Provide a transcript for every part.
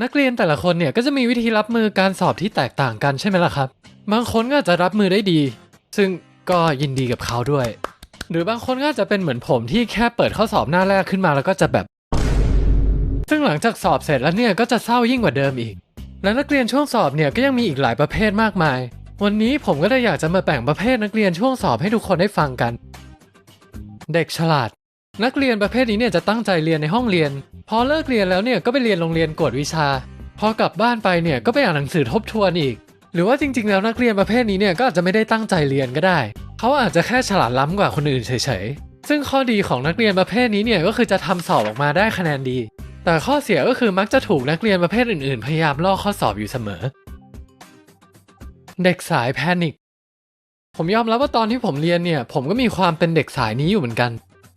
นักเรียนแต่ละคนเนี่ยก็จะมีวิธีรับมือการสอบที่แตกต่างกันใช่ไหมล่ะครับ บางคนก็อาจจะรับมือได้ดี ซึ่งก็ยินดีกับเขาด้วย หรือบางคนก็จะเป็นเหมือนผมที่แค่เปิดข้อสอบหน้าแรกขึ้นมาแล้วก็จะแบบ ซึ่งหลังจากสอบเสร็จแล้วเนี่ยก็จะเศร้ายิ่งกว่าเดิมอีก และนักเรียนช่วงสอบเนี่ยก็ยังมีอีกหลายประเภทมากมาย วันนี้ผมก็เลยอยากจะมาแบ่งประเภทนักเรียนช่วงสอบให้ทุกคนได้ฟังกัน เด็กฉลาด นักเรียนประเภทนี้เนี่ยจะตั้งใจเรียนในห้องเรียน พอเลิกเรียนแล้วเนี่ยก็ไปเรียนโรงเรียนกวดวิชา พอกลับบ้านไปเนี่ยก็ไปอ่านหนังสือทบทวนอีก หรือว่าจริง ๆ แล้วนักเรียนประเภทนี้เนี่ยก็อาจจะไม่ได้ตั้งใจเรียนก็ได้ เขาอาจจะแค่ฉลาดล้ำกว่าคนอื่นเฉยๆ ซึ่งข้อดีของนักเรียนประเภทนี้เนี่ยก็คือจะทำสอบออกมาได้คะแนนดี แต่ข้อเสียก็คือมักจะถูกนักเรียนประเภทอื่นๆ พยายามลอกข้อสอบอยู่เสมอ เด็กสายแพนิคผมยอมรับว่าตอนที่ผมเรียนเนี่ย ผมก็มีความเป็นเด็กสายนี้อยู่เหมือนกัน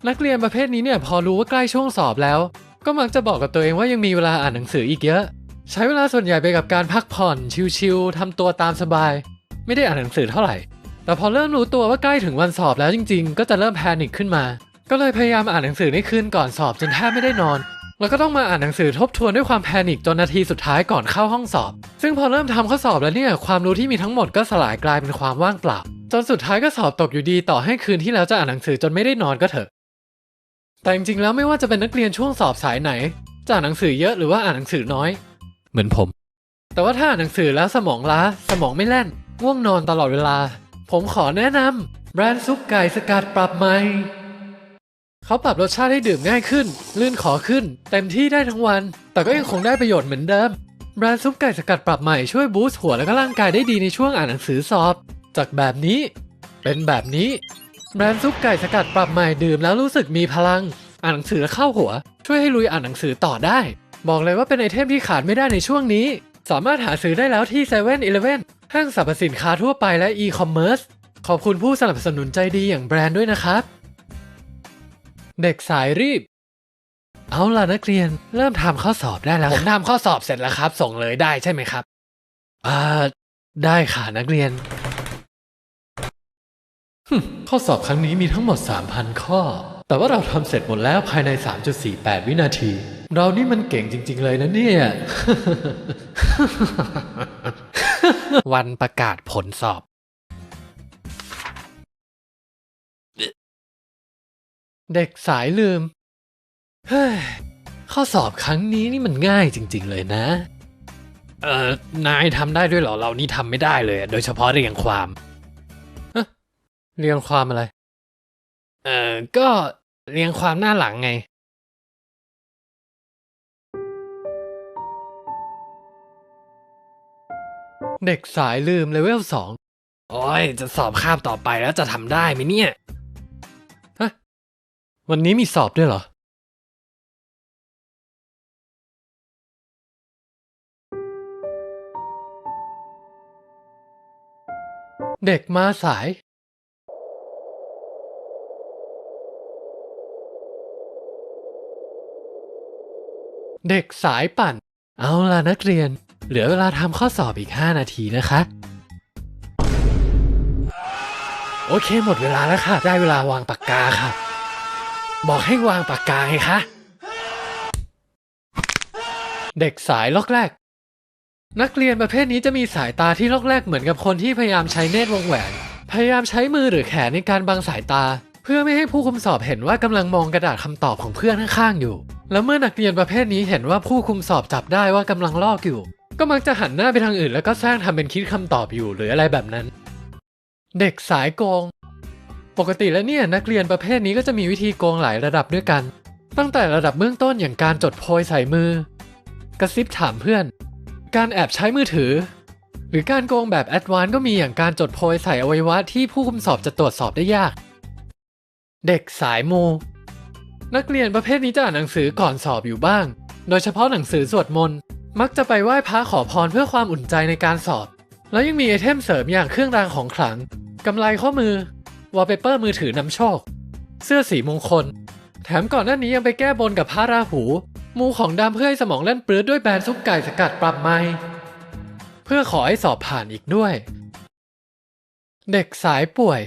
นักเรียนประเภทนี้เนี่ยพอรู้ว่าใกล้ช่วงสอบแล้ว ก็มักจะบอกกับตัวเองว่ายังมีเวลาอ่านหนังสืออีกเยอะ ใช้เวลาส่วนใหญ่ไปกับการพักผ่อนชิลๆทำตัวตามสบาย ไม่ได้อ่านหนังสือเท่าไหร่ แต่พอเริ่มรู้ตัวว่าใกล้ถึงวันสอบแล้วจริง ๆ ก็จะเริ่มแพนิคขึ้นมา ก็เลยพยายามอ่านหนังสือในคืนก่อนสอบจนแทบไม่ได้นอนแล้วก็ต้องมาอ่านหนังสือทบทวนด้วยความแพนิคจนนาทีสุดท้ายก่อนเข้าห้องสอบ ซึ่งพอเริ่มทำข้อสอบแล้วเนี่ยความรู้ที่มีทั้งหมดก็สลายกลายเป็นความว่างเปล่า จนสุดท้ายก็สอบตกอยู่ดีต่อให้คืนที่แล้วจะอ่านหนังสือจนไม่ได้นอนก็เถอะ แต่จริงๆแล้วไม่ว่าจะเป็นนักเรียนช่วงสอบสายไหนจะอ่านหนังสือเยอะหรือว่าอ่านหนังสือน้อย เหมือนผม แต่ว่าถ้าอ่านหนังสือแล้วสมองล้า สมองไม่แล่นง่วงนอนตลอดเวลา ผมขอแนะนำแบรนด์ซุปไก่สกัดปรับใหม่เขาปรับรสชาติให้ดื่มง่ายขึ้น ลื่นขอขึ้น เต็มที่ได้ทั้งวัน แต่ก็ยังคงได้ประโยชน์เหมือนเดิมแบรนด์ซุปไก่สกัดปรับใหม่ช่วยบูสต์หัวและก็ร่างกายได้ดีในช่วงอ่านหนังสือสอบ จากแบบนี้ เป็นแบบนี้ แบรนด์ซุปไก่สกัดปรับใหม่ดื่มแล้วรู้สึกมีพลัง อ่านหนังสือแล้วเข้าหัว ช่วยให้ลุยอ่านหนังสือต่อได้ บอกเลยว่าเป็นไอเทมที่ขาดไม่ได้ในช่วงนี้ สามารถหาซื้อได้แล้วที่7 e เ e ่ e อห้างสรรพสินค้าทั่วไปและอีคอมเมิร์ซขอบคุณผู้สนับสนุนใจดีอย่างแบรนด์ด้วยนะครับ เด็กสายรีบ เอาล่ะนักเรียนเริ่มทำข้อสอบได้แล้ว ผมทำข้อสอบเสร็จแล้วครับ ส่งเลยได้ใช่ไหมครับอ่าได้ค่ะนักเรียนฮึ่ม ข้อสอบครั้งนี้มีทั้งหมด 3,000 ข้อ แต่ว่าเราทำเสร็จหมดแล้วภายใน 3.48 วินาที เรานี่มันเก่งจริง ๆ เลยนะเนี่ย วันประกาศผลสอบ เด็กสายลืม เฮ้ย ข้อสอบครั้งนี้นี่มันง่ายจริง ๆ เลยนะ เอ่อนายทำได้ด้วยเหรอ เรานี่ทำไม่ได้เลย โดยเฉพาะเรียงความ เรียงความอะไร เอ่อก็เรียงความหน้าหลังไง เด็กสายลืมเลเวลสองโอ้ย จะสอบคาบต่อไปแล้วจะทำได้ไหมเนี่ย ฮะ วันนี้มีสอบด้วยเหรอ เด็กมาสาย เด็กสายปั่น เอาล่ะนักเรียน เหลือเวลาทำข้อสอบอีก 5 นาทีนะคะ โอเคหมดเวลาแล้วค่ะ ได้เวลาวางปากกาค่ะ บอกให้วางปากกาไงคะ เด็กสายล็อกแรก นักเรียนประเภทนี้จะมีสายตาที่ล็อกแรกเหมือนกับคนที่พยายามใช้เนตรวงแหวน พยายามใช้มือหรือแขนในการบังสายตา เพื่อไม่ให้ผู้คุมสอบเห็นว่ากำลังมองกระดาษคำตอบของเพื่อนข้างๆอยู่ แล้วเมื่อนักเรียนประเภทนี้เห็นว่าผู้คุมสอบจับได้ว่ากำลังลอกอยู่ ก็มักจะหันหน้าไปทางอื่น แล้วก็แซงทำเป็นคิดคำตอบอยู่หรืออะไรแบบนั้น เด็กสายโกง ปกติแล้วเนี่ยนักเรียนประเภทนี้ก็จะมีวิธีโกงหลายระดับด้วยกัน ตั้งแต่ระดับเบื้องต้นอย่างการจดโพยใส่มือ กระซิบถามเพื่อน การแอบใช้มือถือ หรือการโกงแบบแอดวานซ์ก็มีอย่างการจดโพยใส่อวัยวะที่ผู้คุมสอบจะตรวจสอบได้ยาก เด็กสายมู นักเรียนประเภทนี้จะอ่านหนังสือก่อนสอบอยู่บ้าง โดยเฉพาะหนังสือสวดมนต์ มักจะไปไหว้พระขอพรเพื่อความอุ่นใจในการสอบ แล้วยังมีไอเทมเสริมอย่างเครื่องรางของขลัง กำไลข้อมือ วอลเปเปอร์มือถือนำโชค เสื้อสีมงคล แถมก่อนหน้านี้ยังไปแก้บนกับพระราหู มูของดำเพื่อให้สมองเล่นปลื้ดด้วยแบรนด์ซุปไก่สกัดปรับใหม่เพื่อขอให้สอบผ่านอีกด้วย เด็กสายป่วย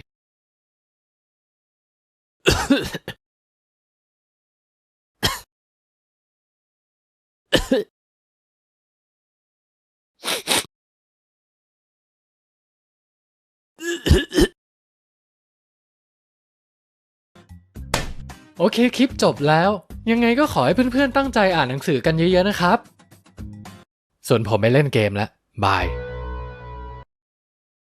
โอเคคลิปจบแล้ว ยังไงก็ขอให้เพื่อนๆตั้งใจอ่านหนังสือกันเยอะๆนะครับ ส่วนผมไปเล่นเกมแล้วบาย